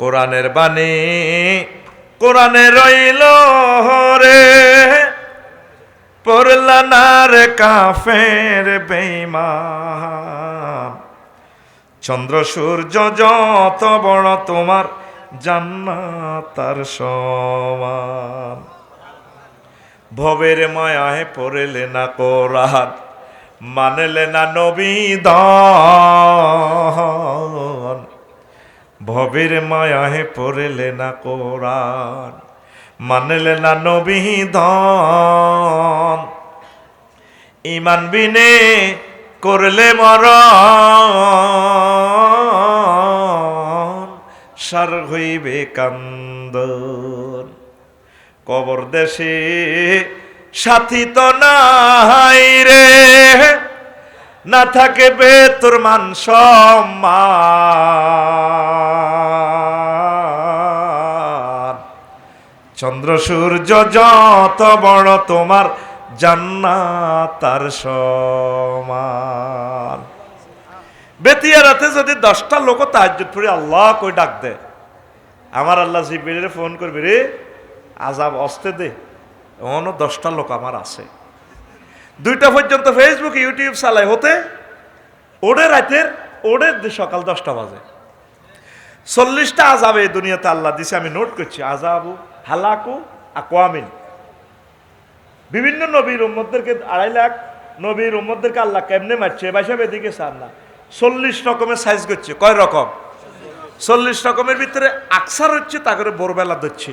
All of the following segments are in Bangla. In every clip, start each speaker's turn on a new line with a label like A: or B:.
A: কোরআনের বাণী, কোরআনে রইল রে। পড়লা না কাফের বেইমান চন্দ্র সূর্য যত বড় তোমার জান্নাত তার সমান। ভবের মায়ায় পড়েলে না কোরআন, মানলে না নবীদন ভবের মায়ায় পড়েলে না কোরআন, মানলে না নবী ধন। ইমান বিনে করলে মরণ, সার হইবে কান্দন। কবর দেশে সাথী তো নাই রে, না থাকে তোর মান সম্মান। চন্দ্র সূর্য যত বড় তোমার জান্নাত, তার সমান। বেতিয়া রাতে যদি দশটা লোক তাহাজ্জুদ পড়ে, আল্লাহ কই ডাক দে। আমার আল্লাহ জিবিরে ফোন করবি, রে আজাব অস্তে দে। এমনও দশটা লোক আমার আছে। দুইটা পর্যন্ত ফেসবুক ইউটিউব চালাই, হতে ওড়ে রাতের, ওড়ে সকাল দশটা বাজে। চল্লিশটা আজাব এই দুনিয়াতে আল্লাহ দিছে, আমি নোট করছি আজাবু হালাকু আকোয়ামিন বিভিন্ন নবীর উম্মদদেরকে আড়াই লাখ নবীর উম্মদদেরকে আল্লাহ কেমনে মারছে? বাইসা এদিকে চান না। চল্লিশ রকমের সাইজ করছে। কয় রকম? চল্লিশ রকমের ভিতরে আকসার হচ্ছে, তা করে ভোরবেলা ধরছে।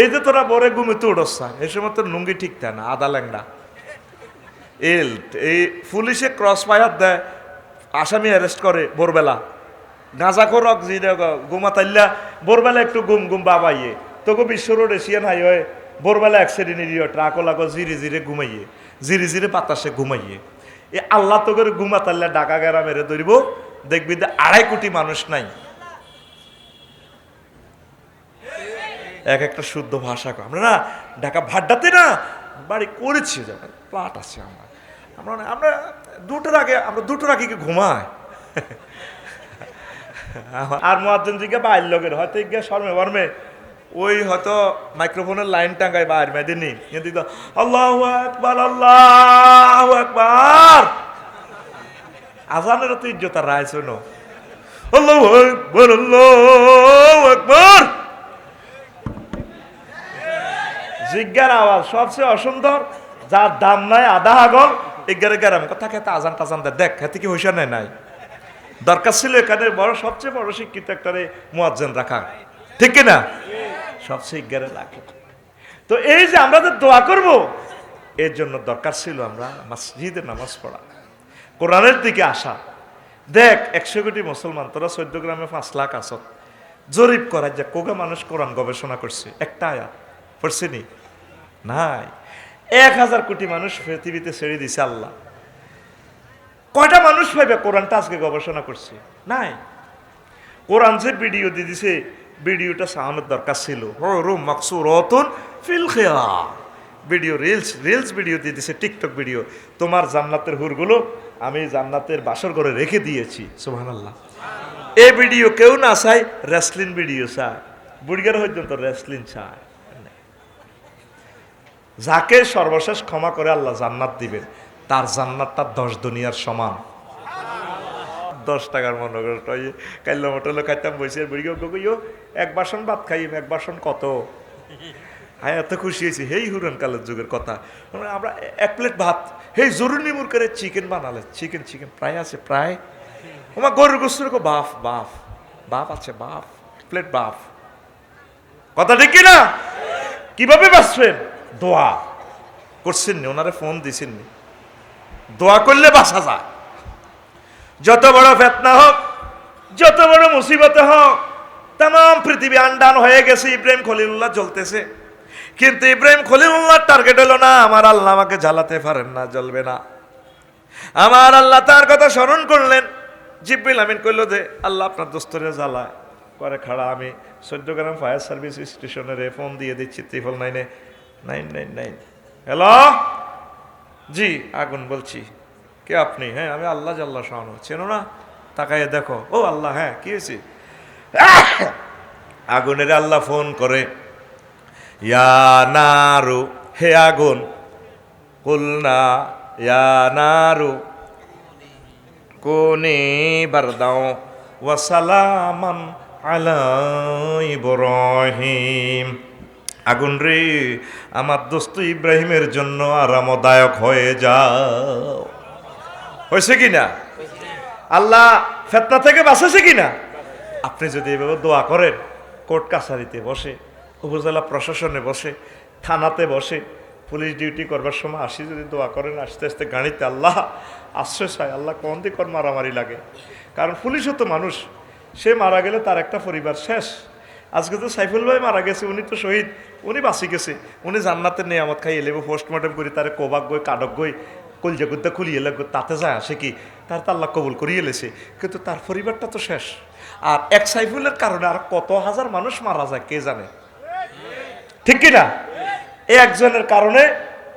A: এই যে তোরা বরে ঘুমিতে উঠছা এই সময় তো লুঙ্গি ঠিক থাকে না, আদা ল্যাংড়া। এল এই পুলিশে ক্রস ফায়ার দেয়, আসামি অ্যারেস্ট করে ভোরবেলা। গাঁজা করক জি ঘুমাতাইল্লা, ভোরবেলা একটু গুম গুম বাবাইয়ে। তোকে বিশ্ব রোড এশিয়ান হাইওয়ে ভোরবেলা অ্যাক্সিডেন্ট নিয়ে ট্রাক লাগো জিরে জিরে ঘুমাইয়ে জিরে জিরে বাতাসে ঘুমাইয়ে। এ আল্লাহ তো করে ঘুমাতাল্লা ডাকা গেরা মেরে ধরিব দেখবি যে আড়াই কোটি মানুষ নাই। এক একটা শুদ্ধ ভাষা। আমরা না ঢাকা ভাড্ডাতে না, বাড়ি করেছি যখন প্লাট আছে আমরা। আমরা আমরা দুটোর আগে, আমরা দুটোর আগে কি ঘুমাই? আর মহাজন জিজ্ঞা বাইর লগের হয়তো গিয়ে শর্মে বর্মে ওই হয়তো মাইক্রোফোনের লাইন টাঙ্গায় বাইর মেদিনী কিন্তু তো আল্লাহ একবার আল্লাহ একবার আজানের তো ইজ্জত আর রায় শোনো। আল্লাহ একবার আল্লাহ একবার জিজ্ঞার আওয়াজ, সবচেয়ে অসুন্দর, যার দাম নাই আধা হাগল, এগারে গেরাম। কথা খেতে আজান টাজান দেখ খেতে কি হইসা নেই নাই? দরকার ছিল এখানে বড়, সবচেয়ে বড় শিক্ষিত একটা মুয়াজ্জেন রাখা। ঠিক কি সবচেয়ে এগারে রাখে তো এই যে আমরা যে দোয়া করব, এর জন্য দরকার ছিল আমরা মসজিদে নামাজ পড়া, কোরআনের দিকে আসা। দেখ, একশো কোটি মুসলমান, তোরা চোদ্দ গ্রামে পাঁচ লাখ আসত জরিপ করা যে কোগা মানুষ কোরআন গবেষণা করছে, একটা আয়াত, পড়ছে নি? নাই। এক হাজার কোটি মানুষ পৃথিবীতে ছেড়ে দিছে আল্লাহ। কয়টা মানুষ পাইবে কোরআনটা আজকে গবেষণা করছে? নাই। কোরআন যে ভিডিও দিয়ে দিছে ভিডিওটা সাহানোর দরকার ছিল। ফিল খেয়া ভিডিও রিলস রিলস ভিডিও দিয়ে দিছে টিকটক ভিডিও তোমার জান্নাতের হুরগুলো আমি জান্নাতের বাসর ঘরে রেখে দিয়েছি। সুহান আল্লাহ এই ভিডিও কেউ না চাই রেসলিন ভিডিও চায়। বুড়িগার পর্যন্ত রেসলিন চায়। যাকে সর্বশেষ ক্ষমা করে আল্লাহ জান্নাত দিবেন, তার জান্নাতটা দশ দুনিয়ার সমান। দশ টাকার মনে করে কাইল্লা মোটলে খাইতাম, বসে বুড়ি গইও এক বাসন ভাত খাইম, এক বাসন কত? হ্যাঁ এত খুশি হয়েছি। হেই হুরন কালের যুগের কথা। মানে আমরা এক প্লেট ভাত, হেই জরুরি মুর করে চিকেন বানালে, চিকেন চিকেন, প্রায় আছে, প্রায়। আমার গরুর গোস্তের বাফ বাফ বাপ আছে, বাফ, প্লেট বাফ। কথা ঠিক কি না কীভাবে বাঁচবেন? দোয়া। করছেন নি ওনারে ফোন দিছেন নি দোয়া করলে বাঁচা যায়। যত বড় ফেতনা হোক, যত বড় মুসিবতে হোক তাম পৃথিবী আন্ডান হয়ে গেছে, ইব্রাহিম খলিলুল্লাহ চলতেছে কিন্তু ইব্রাহিম খলিলুল্লাহ টার্গেট হলো না, আমার আল্লাহ আমাকে জ্বালাতে পারেন না, জ্বলবে না। আমার আল্লাহ তার কথা স্মরণ করলেন। জিব্রিল আমিন কইল যে আল্লাহ আপনার দোস্তরে জ্বালায়। করে খাড়া আমি চোদ্দগ্রাম ফায়ার সার্ভিস স্টেশনের ফোন দিয়ে দিচ্ছি, ত্রিপল নাইনে। Nine nine nine. হ্যালো? জি, আগুন বলছি। কে আপনি? হ্যাঁ আমি আল্লাহ জাল্লাহ শাহানু। চেনো না? তাকাইয়ে দেখো। ও আল্লাহ হ্যাঁ কি হয়েছে? আগুনের আল্লাহ ফোন করে, ইয়া নারু, হে আগুন। কুলনা, ইয়া নারু, কোনে বারদাও ওয়াসালামান আলা ইব্রাহিম। আগুন রে, আমার দোস্ত ইব্রাহিমের জন্য আরামদায়ক হয়ে যাও। হয়েছে কি না আল্লাহ ফেতনা থেকে বাঁচেছে কি না আপনি যদি এভাবে দোয়া করেন, কোর্ট কাছারিতে বসে, উপজেলা প্রশাসনে বসে, থানাতে বসে, পুলিশ ডিউটি করবার সময় আসি যদি দোয়া করেন, আস্তে আস্তে গাড়িতে আল্লাহ আশ্রয় চায়। আল্লাহ কোন দিক মারামারি লাগে। কারণ পুলিশও তো মানুষ। সে মারা গেলে তার একটা পরিবার শেষ। আজকে তো সাইফুল ভাই মারা গেছে, উনি তো শহীদ। উনি বাঁচি গেছে। উনি জান্নাতের নিয়ামত খাই এলেবো পোস্টমর্টম করি তার কোবাক গই কাডক গই কলজা গুদ্দা খুলিয়ে লাগবে তাতে যায় আসে কি? তার তো আল্লাহ কবুল করিয়ে এলেছে কিন্তু তার পরিবারটা তো শেষ। আর এক সাইফুলের কারণে আর কত হাজার মানুষ মারা যায়, কে জানে? ঠিক কি না এই একজনের কারণে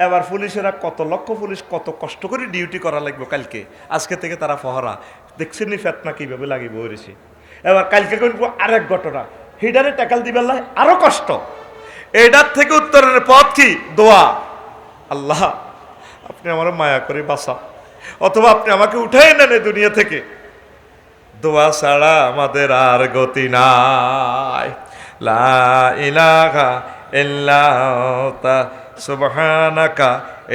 A: এবার পুলিশেরা কত লক্ষ পুলিশ কত কষ্ট করে ডিউটি করা লাগবে কালকে। আজকে থেকে তারা ফহরা। দেখছেন নি ফেতনা কীভাবে লাগিব বেরিয়েছে এবার কালকে করব আরেক ঘটনা। হিডারে টাকাল দিবার লাই আরও কষ্ট। এটার থেকে উত্তরের পথ কি? দোয়া। আল্লাহ। আপনি আমার মায়া করে বাসা অথবা আপনি আমাকে উঠাই নেন এই দুনিয়া থেকে। দোয়া ছাড়া আমাদের আর গতি নাই। লা ইলাহা ইল্লা আনতা সুবহানাকা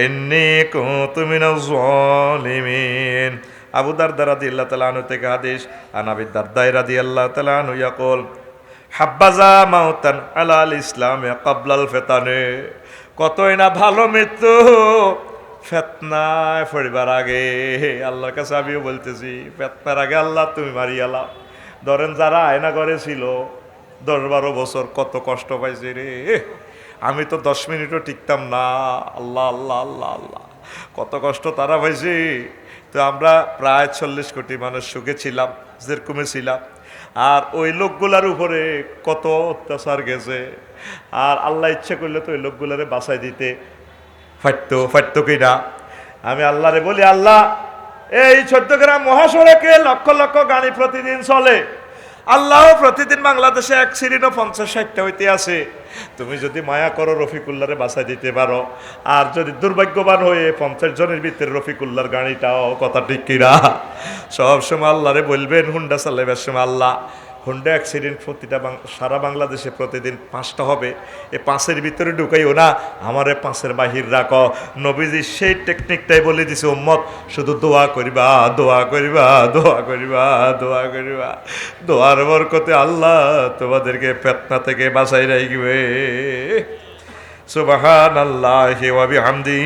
A: ইন্নী কুনতু মিনাজ জালিমিন আবু দারদা রাদিয়াল্লাহু তাআলা আনহু থেকে হাদিস, আন আবি দারদাই রাদিয়াল্লাহু তাআলা আনহু ইয়াকুল হাব্বাজা মাউতান আলাল ইসলামে কাবলাল ফেতানে। কতই না ভালো মৃত্যু ফেতনায় পড়িবার আগে। আল্লাহর কাছে আমিও বলতেছি, ফেতনার আগে আল্লাহ তুমি মারি আলাম ধরেন যারা আয়না করে ছিল দশ বারো বছর কত কষ্ট পাইছে রে। আমি তো দশ মিনিটও টিকতাম না। আল্লাহ আল্লাহ আল্লাহ আল্লাহ। কত কষ্ট তারা পাইছে। তো আমরা প্রায় চল্লিশ কোটি মানুষ সুখে ছিলাম যেরকমে ছিলাম। আর ওই লোকগুলার উপরে কত অত্যাচার গেছে। আর আল্লাহ ইচ্ছা করলে তো ওই লোকগুলারে বাঁচাই দিতে। ফাটতো ফাটতো কিনা আমি আল্লাহরে বলি, আল্লাহ, এই চোদ্দগ্রাম মহাসড়কে লক্ষ লক্ষ গাড়ি প্রতিদিন চলে। আল্লাহ, প্রতিদিন বাংলাদেশে এক সিরিনও পঞ্চাশ ষাটটা হইতে আছে। তুমি যদি মায়া করো রফিকুল্লারে বাঁচাই দিতে পারো। আর যদি দুর্ভাগ্যবান হয়ে পঞ্চাশ জনের ভিতরে রফিকুল্লার গাড়িটাও, কথা ঠিক কিনা সব সময় আল্লাহরে বলবেন, হুন্ডা চালাইবার সময় আল্লাহ হুন্ডা অ্যাক্সিডেন্ট প্রতিটা সারা বাংলাদেশে প্রতিদিন পাঁচটা হবে। এ পাঁচের ভিতরে ঢুকাইও না। আমারে পাঁচের বাহির রাখো। নবীজি সেই টেকনিকটাই বলে দিছে, উম্মত, শুধু দোয়া করিবা দোয়া করিবা দোয়া করিবা দোয়া করিবা। দোয়ার বরকতে আল্লাহ তোমাদেরকে ফেতনা থেকে বাঁচাই রাখবে। সুবাহান আল্লাহ হামদি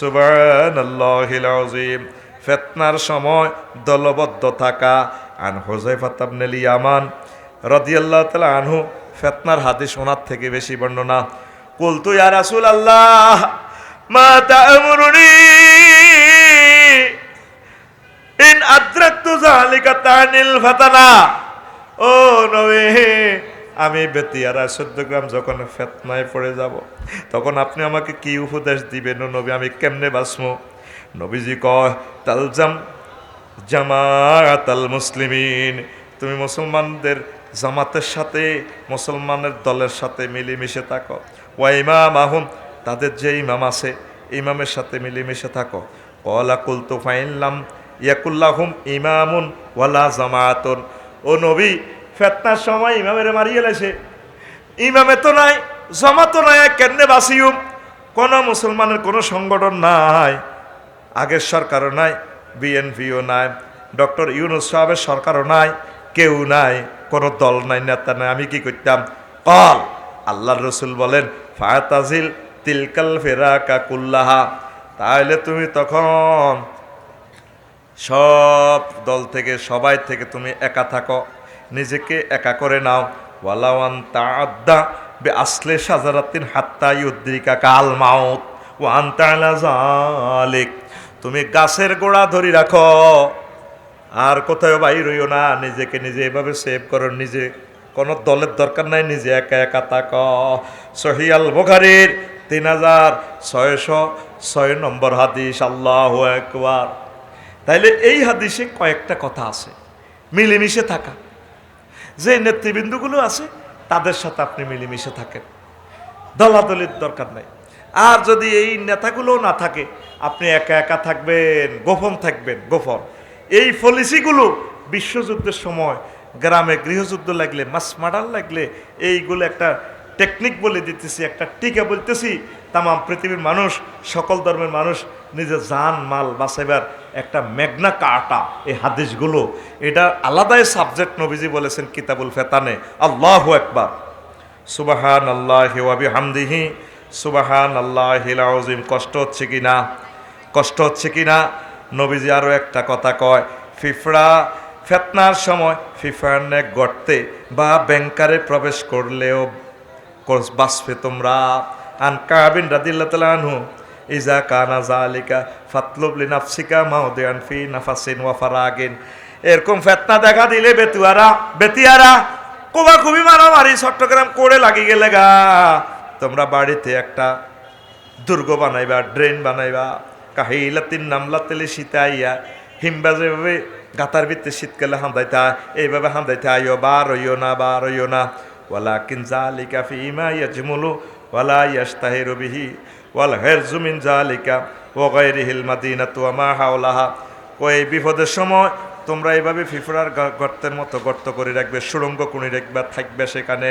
A: সুবাহান আল্লাহিল আজিম ফেতনার সময় দলবদ্ধ থাকা আন হোজাইফা তাবনেল ইয়ামান রাদিয়াল্লাহ তাআলা আনহু, ফেতনার হাদিস ওনার থেকে বেশি বর্ণনা। কুলতু ইয়া রাসূল আল্লাহ মা তা'মুরুনি, ইন আদ্রাকতু যালিকা তানিল ফাতানা। ও নবী, আমি বেতিয়ারা চোদ্দ গ্রাম যখন ফেতনায় পড়ে যাব, তখন আপনি আমাকে কি উপদেশ দিবেন? নবী, আমি কেমনে বাঁচবো? নবীজি কয়, তালজাম জামাত আল মুসলিমিন। তুমি মুসলমানদের জামাতের সাথে, মুসলমানের দলের সাথে মিলেমিশে থাকো। ওয়া ইমাম আহম তাদের যে ইমাম আছে, ইমামের সাথে মিলেমিশে থাকো। কলা কুলতু ফাইনলাম ইয়াকুল্লাহুম ইমামুন ওয়ালা জামাতুন। ও নবী, ফেতনার সময় ইমামের মারিয়ে লাইছে ইমামে তো নাই, জামাতও নাই কেনে বাসিউম কোনো মুসলমানের কোনো সংগঠন নাই, আগের সরকারও নাই বিএনপিও নাই, ডক্টর ইউনুস সাহেবের সরকারও নাই, কেউ নাই, কোনো দল নাই, নেতা নাই। আমি কি করতাম? কল। আল্লাহ রসুল বলেন ফায়াতাজিল তিলকাল ফেরা কাকুল্লাহা তাহলে তুমি তখন সব দল থেকে, সবাই থেকে তুমি একা থাকো, নিজেকে একা করে নাও। ওয়ালাওয়ান তাআদ্দা বে আসলে সাজারাতিন হাত্তা ইউদ্রিকা কাল মাউত ওয়ান তাআলা জালিক তুমি গাছের গোড়া ধরি রাখো। আর কোথাও বাইর হইও না, নিজেকে নিজে এভাবে সেভ করো, নিজে, কোনো দলের দরকার নাই, নিজে একা একা তাক সহিয়াল বোখারির তিন হাজার ছয়শো ছয় নম্বর হাদিস, আল্লাহ একবার তাইলে এই হাদিসে কয়েকটা কথা আছে, মিলেমিশে থাকা। যে নেতৃবৃন্দগুলো আছে, তাদের সাথে আপনি মিলেমিশে থাকেন। দলাদলির দরকার নাই। আর যদি এই নেতাগুলো না থাকে, আপনি একা একা থাকবেন, গোপন থাকবেন, গোপন। এই পলিসিগুলো বিশ্বযুদ্ধের সময়, গ্রামে গৃহযুদ্ধ লাগলে মাস মার্ডার লাগলে, এইগুলো একটা টেকনিক বলে দিতেছি, একটা টিকা বলতেছি তাম পৃথিবীর মানুষ, সকল ধর্মের মানুষ নিজের জান, মাল বাঁচাইবার একটা মেঘনা কাটা এই হাদিসগুলো। এটা আলাদাই সাবজেক্ট নবীজি বলেছেন কিতাবুল ফেতানে। আল্লাহ একবার সুবাহান আল্লাহ ওয়াবি হামদিহি সুবাহান আল্লাহ আজিম কষ্ট হচ্ছে কি না? কষ্ট হচ্ছে কি না? নবীজি আরও একটা কথা কয় ফিফড়া ফেতনার সময় ফিফার নেক গর্তে বা ব্যাংকারে প্রবেশ করলেও বাঁচবে তোমরা। আন কাবিন রাদিল্লাহ তালা ইজা কানা জালিকা ফাতলুবলি নাফসিকা মাউদিয়ান ফি নাফাসিন ওয়া ফারাগিন। এরকম ফেতনা দেখা দিলে বেতুয়ারা, বেতিয়ারা কোবা খুবই মারামারি চট্টগ্রাম করে লাগি গেলে গা। তোমরা বাড়িতে একটা দুর্গ বানাইবা, ড্রেন বানাইবা। কাহিলাতিন নামলাতেলে শীতাইয়া হিমবা যেভাবে গাতার ভিতরে শীতকালে হাঁদাইতা এইভাবে হাঁদাইতে আইও বা রইও না বা রইও না। ওয়ালা কিন জালিকা ফি ইমা ইয়াজমুলু, ওয়ালা ইয়াস্তাহিরু বিহি, ওয়াল হেরজু মিন জালিকা ওয়া গায়রিহিল মাদিনাতু ওয়া মা হাওলাহা। ওই বিপদের সময় তোমরা এইভাবে ফিফড়ার গর্তের মতো গর্ত করে রাখবে, সুড়ঙ্গ কুনি রাখবে, থাকবে সেখানে।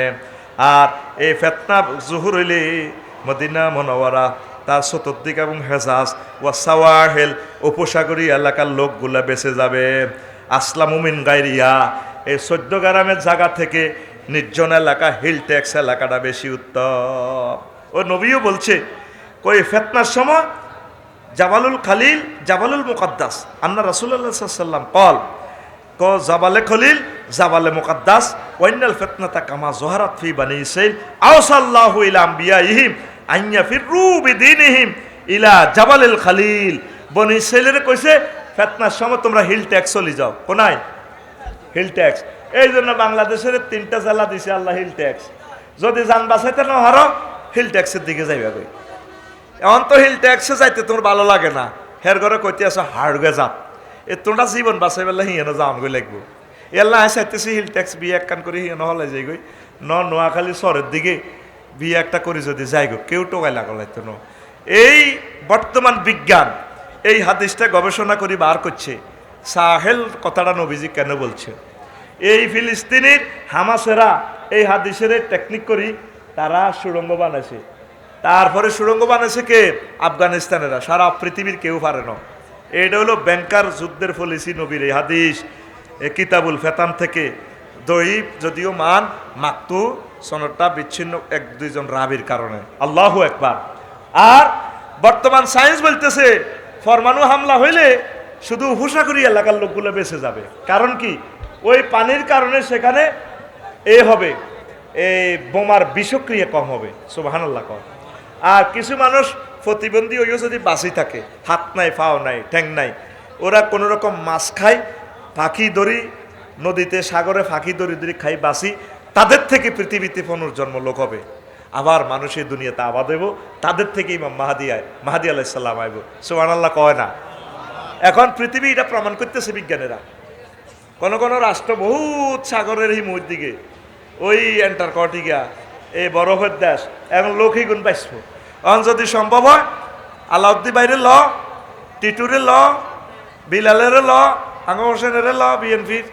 A: আর এই ফেতনা জুহুর হইলে মদিনা মনোয়ারা, তার চতুর্দিক এবং হেজাজ ওয়া সাওয়াহেল উপসাগরী এলাকার লোকগুলা বেঁচে যাবে। আসলাম উমিন গাইরিয়া এই চোদ্দ গ্রামের জায়গা থেকে নির্জন এলাকা হিল ট্যাক্স এলাকাটা বেশি উত্তম। ও নবীও বলছে, কই ফেতনার সময় জাবালুল খালিল, জাবালুল মুকাদ্দাস, আন্না রাসুল্লাহ সাল্লাম কল, ক জাবালে খলিল জাবালে মুকাদ্দাস ওয়াইনাল ফিতনাতা কামা জহারাত ফি বানি ইসরাইল আওসাল্লাহু ইলা আম্বিয়াইহিম, আইয়া ফিররু বিদিনিহিম, ইলা জাবালিল খালিল। বনি ইসরাইলের কইছে, ফিতনার সময় তোমরা হিল ট্যাক্স চলে যাও। কোনায়? Hill tax. এই জন্য বাংলাদেশের তিনটা জেলা দিছে আল্লাহ হিল ট্যাক্স। যদি যান বাঁচাইতে না হারো হিল ট্যাক্সের দিকে যাইবা কই? এখন তো হিল ট্যাক্সে যাইতে তোমার ভালো লাগে না। হের ঘরে কইতে আছো হাড়গে যাত এ তোমরা জীবন বাঁচাই পেলে হিয়ানো যাওন গই লাগবো? এল্লা আয় চাইতেছি হিল ট্যাক্স বিয়ে এক কান করে হিয়ানো হলে যাই গই ন, নোয়াখালী শহরের দিকে বিয়ে একটা করে যদি যাই গো কেউ টোকাই লাগল হয়তো ন। এই বর্তমান বিজ্ঞান, এই হাদিসটা গবেষণা করে বার করছে। সাহেল কথাটা নবীজি কেন বলছে? এই ফিলিস্তিনির হামাসেরা এই হাদিসের টেকনিক করি, তারা সুড়ঙ্গ বানাইছে। তারপরে সুড়ঙ্গ বানাইছে কে? আফগানিস্তানেরা, সারা পৃথিবীর কেউ পারে না। এটা হলো ব্যাংকার যুদ্ধের পলিসি নবীর এই হাদিস। কিতাবুল ফেতান থেকে দইব যদিও মান, মাকতু, সনদটা বিচ্ছিন্ন এক দুইজন রাবির কারণে। আল্লাহ একবার আর বর্তমান সায়েন্স বলতেছে, ফরমানু হামলা হইলে শুধু হুসাগরি এলাকার লোকগুলো বেঁচে যাবে। কারণ কি? ওই পানির কারণে সেখানে এ হবে এই বোমার বিষক্রিয়া কম হবে। সুবাহান আল্লাহ কম আর কিছু মানুষ প্রতিবন্ধী হইও যদি বাঁচি থাকে, হাত নাই ফাও নাই, ঠ্যাং নাই, ওরা কোনো রকম মাছ খায় পাখি দড়ি, নদীতে, সাগরে ফাঁকি দড়ি দড়ি খাই বাঁচি, তাদের থেকে পৃথিবীতে পুনর্জন্ম লোক হবে। আবার মানুষ এই দুনিয়াতে আবাদ হইব, তাদের থেকে ইমাম মাহাদি আয়, মাহাদি আলাইসাল্লাম আইব। সোহান আল্লাহ কয় না। এখন পৃথিবী এটা প্রমাণ করতেছে বিজ্ঞানীরা। কোন কোন রাষ্ট্র বহুত সাগরের মুখ দিকে, ওই অ্যান্টার্কটিকা, এই বরফের দেশ, এখন লোকই গুণ পাইছব এখন যদি সম্ভব হয় আলাউদ্দি বাইরে ল টিটুরে ল, বিলালের ল আঙ্গ হোসেনের ল বিএনপির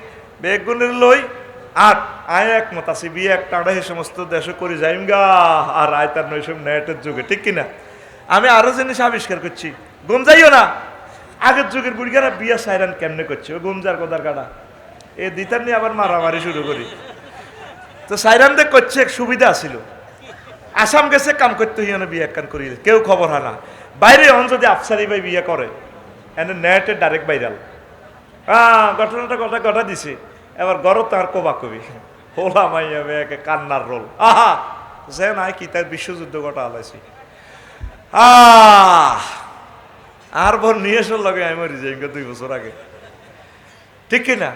A: বেগুনের লই। আর আয় একমত আছি, বিয়ে একটা এই সমস্ত দেশে করে যাইম গা, আর আয় তার নৈসব নেটের যুগে, ঠিক কিনা আমি আরও জিনিস আবিষ্কার করছি গুম যাইও না। আগের যুগের বুড়িগারা বিয়া সাইরান কেমনে করছে? ও গুমজার কোদার কাটা। এ দিতার নিয়ে আবার মারামারি শুরু করি। তো সাইরান দেখ করছে এক সুবিধা ছিল আসাম গেছে, কাম করতে হিয়ানো বিয়ে কান করি। কেউ খবর হয় না। বাইরে হন যদি আফসারি ভাই বিয়ে করে, এনে নেটে ডাইরেক্ট বাইরাল হ্যাঁ ঘটনাটা কথা কথা দিছে। এবার গর তার কোবা কবি হোলা মাইয়া মেয়েকে কান্নার রোল। আহা! যে নাই কি, তার বিশ্বযুদ্ধ ঘটা হলাইছি আহ আর বর নিয়ে এসে লগে আমি মরি যাই দুই বছর আগে। ঠিক কি না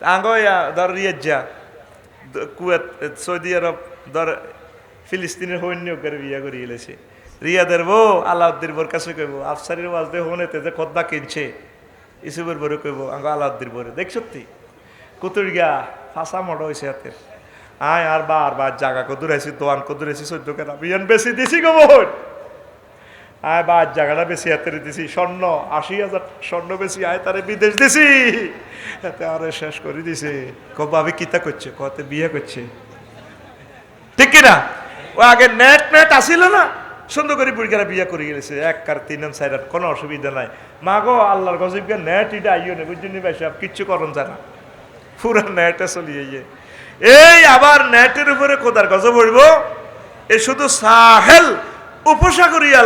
A: আঙ্গ ধর দ- কুয়েত, সৌদি আরব, ধর ফিলিস্তিনের সৈন্য করে বিয়া করে এলেছে রিয়াদের বউ আলাউদ্দিন বোর কাছে কইব, আফসারির ওয়াজদে হনেতে যে খদ্দা কিনছে। ইসুবের বরে কইব, আঙ্গ আলাউদ্দিন বরে দেখ সত্যি, কুতুর গা ফাঁসা মড হয়েছে হাতের। আয় আর বার বার জাগা কদুর আছি দোয়ান কদুর আছি চোদ্দ কেনা বিয়ান বেশি দিছি গো বোন। আয় বার জায়গাটা বেশি হাতের দিছি, স্বর্ণ, আশি হাজার স্বর্ণ বেশি, আয় তারে বিদেশ দিছি। এতে আরে শেষ করে দিছে। কব আমি কিতা করছে? কতে বিয়ে করছে। ঠিক কিনা? ও আগে নেট নেট আসিল না? সুন্দর করে বুড়িকারা বিয়ে করে গেছে এক কার তিন চার আর কোনো অসুবিধা নাই। মা গো আল্লাহর গজবকে নেট এটা আইও না বুঝলি ভাই সব কিচ্ছু করন জানা। পুরা নেটে চলিয়ে গিয়ে এই আবার নেটের উপরে কোদার গজব হইব? এ শুধু সাহেল উপসাগরীয়